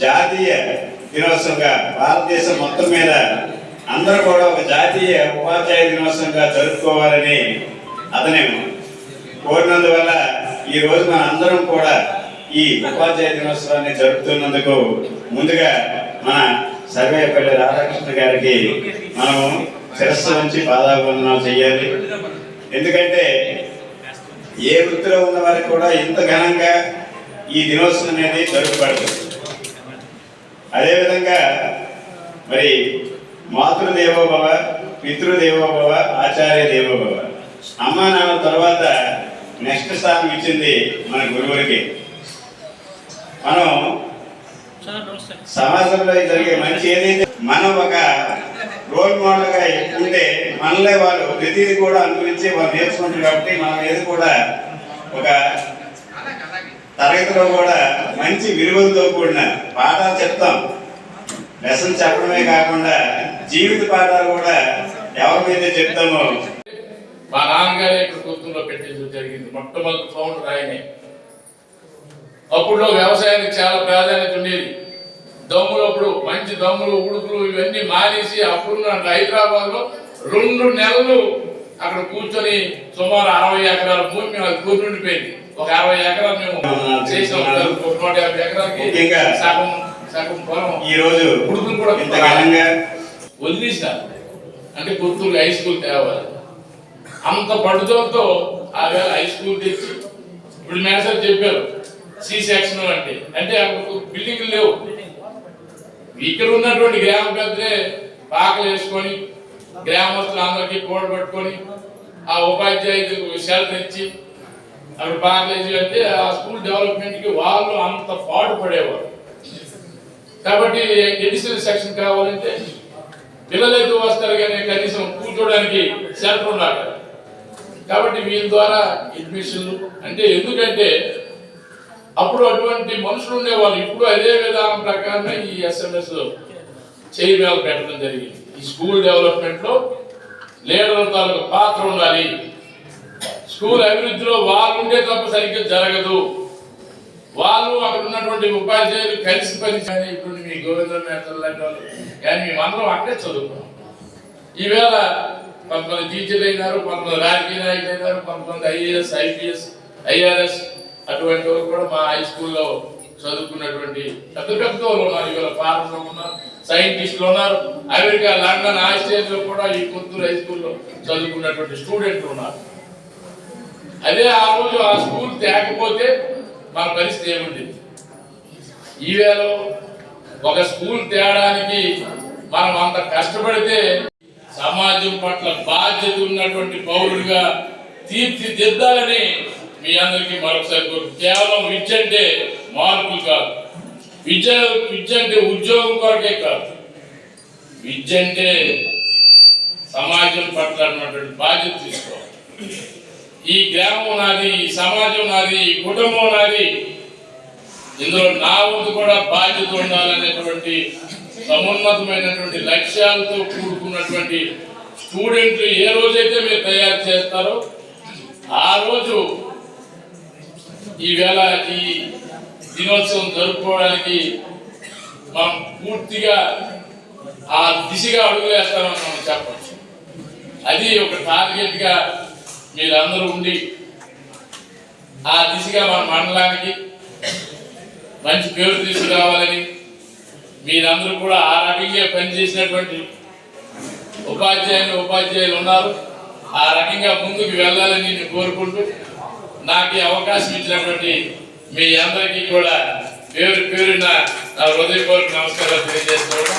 జాతీయ దినోత్సవంగా భారతదేశం మొత్తం మీద అందరూ కూడా ఒక జాతీయ ఉపాధ్యాయ దినోత్సవంగా జరుపుకోవాలని అతను కోరినందువల్ల ఈ రోజు మన అందరం కూడా ఈ ఉపాధ్యాయ దినోత్సవాన్ని జరుపుతున్నందుకు ముందుగా మన సర్వేపల్లి రాధాకృష్ణ గారికి మనము శిరస్సు నుంచి పాదాభివందనాలు చేయాలి ఎందుకంటే ఏ వృత్తిలో ఉన్న వారికి కూడా ఇంత ఘనంగా ఈ దినోత్సవం అనేది జరుపుబడుతుంది అదేవిధంగా మరి మాతృదేవోభవ పితృదేవోభవ ఆచార్య దేవోభవ అమ్మా నాన్న తర్వాత నెక్స్ట్ స్థానం ఇచ్చింది మన గురువులకి. మనం సమాజంలో జరిగే మంచి ఏదైతే మనం ఒక రోల్ మోడల్గా ఉంటే మనలే వాళ్ళు ప్రతిదీ కూడా అనుభవించి వాళ్ళు నేర్చుకుంటారు కాబట్టి మనం ఏది కూడా ఒక తరగతిలో కూడా మంచి విలువలతో కూడిన పాఠాలు చెప్తాం. లెసన్ చెప్పడమే కాకుండా జీవిత పాఠాలు కూడా ఎవరి మీద చెప్తామో? మా నాన్నగారే ఇక్కడ కొత్తూరులో పెట్టించడం జరిగింది. మొట్టమొదటి ఫౌండర్ ఆయనే అప్పుడులో వ్యవసాయానికి చాలా ప్రాధాన్యత ఉండేది. దమ్ములు అప్పుడు మంచి దమ్ములు ఉడుకులు ఇవన్నీ మానేసి అప్పుడు నాకు హైదరాబాద్లో రెండు నెలలు అక్కడ కూర్చొని సుమారు అరవై ఎకరాల భూమి మీద కూర్చుండిపోయింది. ఒక అరవై ఎకరాలు మేము చేసాం. ఒక నూట యాభై ఎకరాలకి సగం సగం పొలం ఈ రోజు ఉడుకులు కూడా వదిలేశారు. అంటే పుత్తూరు హై స్కూల్ తేవాలి. అంత పడుదలతో ఆ వేళ హై స్కూల్ తెచ్చి ఇప్పుడు మేనేజర్ చెప్పారు సి సెక్షన్ అంటే. అంటే బిల్డింగ్లు లేవు. ఇక్కడ ఉన్నటువంటి గ్రామ పెద్దలే పాకలు వేసుకొని గ్రామస్తులు అందరికీ కూడ పట్టుకొని ఆ ఉపాధ్యాయులకు షెల్టర్ ఇచ్చి అక్కడ పాకలు అంటే ఆ స్కూల్ డెవలప్మెంట్కి వాళ్ళు అంత పాటు పడేవారు కాబట్టి ఎడిషనల్ సెక్షన్ కావాలంటే పిల్లలైతే వస్తారు కానీ కనీసం కూర్చోడానికి సెల్ఫ్ ఉండాలి కాబట్టి వీళ్ళ ద్వారా అడ్మిషన్లు అంటే ఎందుకంటే అప్పుడు అటువంటి మనుషులు ఉండేవాళ్ళు. ఇప్పుడు అదే విధానం ప్రకారమే ఈ ఎస్ఎంఎస్ చైర్మన్ పెట్టడం జరిగింది. ఈ స్కూల్ డెవలప్మెంట్లో లీడర్ తాలూకు పాత్ర ఉండాలి. స్కూల్ అభివృద్ధిలో వాళ్ళు ఉంటే తప్ప సరిగ్గా జరగదు. వాళ్ళు అక్కడ ఉన్నటువంటి ఉపాధ్యాయులు కలిసి పని ఇప్పుడు మీ గోవింద మేతలు లాంటి వాళ్ళు. కానీ మేమందరం అక్కడే చదువుకున్నాం. ఈవేళ కొంతమంది టీచర్లు అయినారు కొంతమంది రాజకీయ నాయకులు అయినారు కొంతమంది ఐఏఎస్ ఐపీఎస్ ఐఆర్ఎస్ అటువంటి వాళ్ళు కూడా మా హై స్కూల్లో చదువుకున్నటువంటి పెద్ద పెద్ద వాళ్ళు ఉన్నారు. ఇవాళ ఫారెన్లో ఉన్నారు సైంటిస్టులు ఉన్నారు. అమెరికా లండన్ ఆస్ట్రేలియాలో కూడా ఈ కొత్తూరు హై స్కూల్లో చదువుకున్నటువంటి స్టూడెంట్లు ఉన్నారు. అదే ఆ రోజు ఆ స్కూల్ తేకపోతే మన పరిస్థితి ఏముండేది ఈవేళ ఒక స్కూల్ తేడానికి మనం అంత కష్టపడితే సమాజం పట్ల బాధ్యత ఉన్నటువంటి పౌరుడిగా తీర్చిదిద్దాలని మీ అందరికీ మరొకసారి కేవలం విద్య అంటే మార్పులు కాదు. విద్య విద్య అంటే ఉద్యోగం కొరకే కాదు. విద్య అంటే సమాజం పట్ల ఉన్నటువంటి బాధ్యత తీసుకోవాలి. ఈ గ్రామం నాది ఈ సమాజం నాది ఈ కుటుంబం నాది. ఇందులో నా వంతు కూడా బాధ్యత ఉండాలనేటువంటి సమున్నతమైనటువంటి లక్ష్యాలతో కూడుకున్నటువంటి స్టూడెంట్లు ఏ రోజైతే మీరు తయారు చేస్తారో ఆ రోజు ఈవేళ ఈ దినోత్సవం జరుపుకోవడానికి మనం పూర్తిగా ఆ దిశగా అడుగులేస్తామని మనం చెప్పచ్చు. అది ఒక టార్గెట్గా మీరందరూ ఉండి ఆ దిశగా మన మండలానికి మంచి పేరు తీసుకురావాలని మీరందరూ కూడా ఆ రకంగా పనిచేసినటువంటి ఉపాధ్యాయులు ఉపాధ్యాయులు ఉన్నారు. ఆ రకంగా ముందుకు వెళ్ళాలని నేను కోరుకుంటూ నాకు అవకాశం ఇచ్చినటువంటి మీ అందరికీ కూడా పేరు పేరున నా హృదయపూర్వక నమస్కారాలు తెలియజేస్తున్నాను.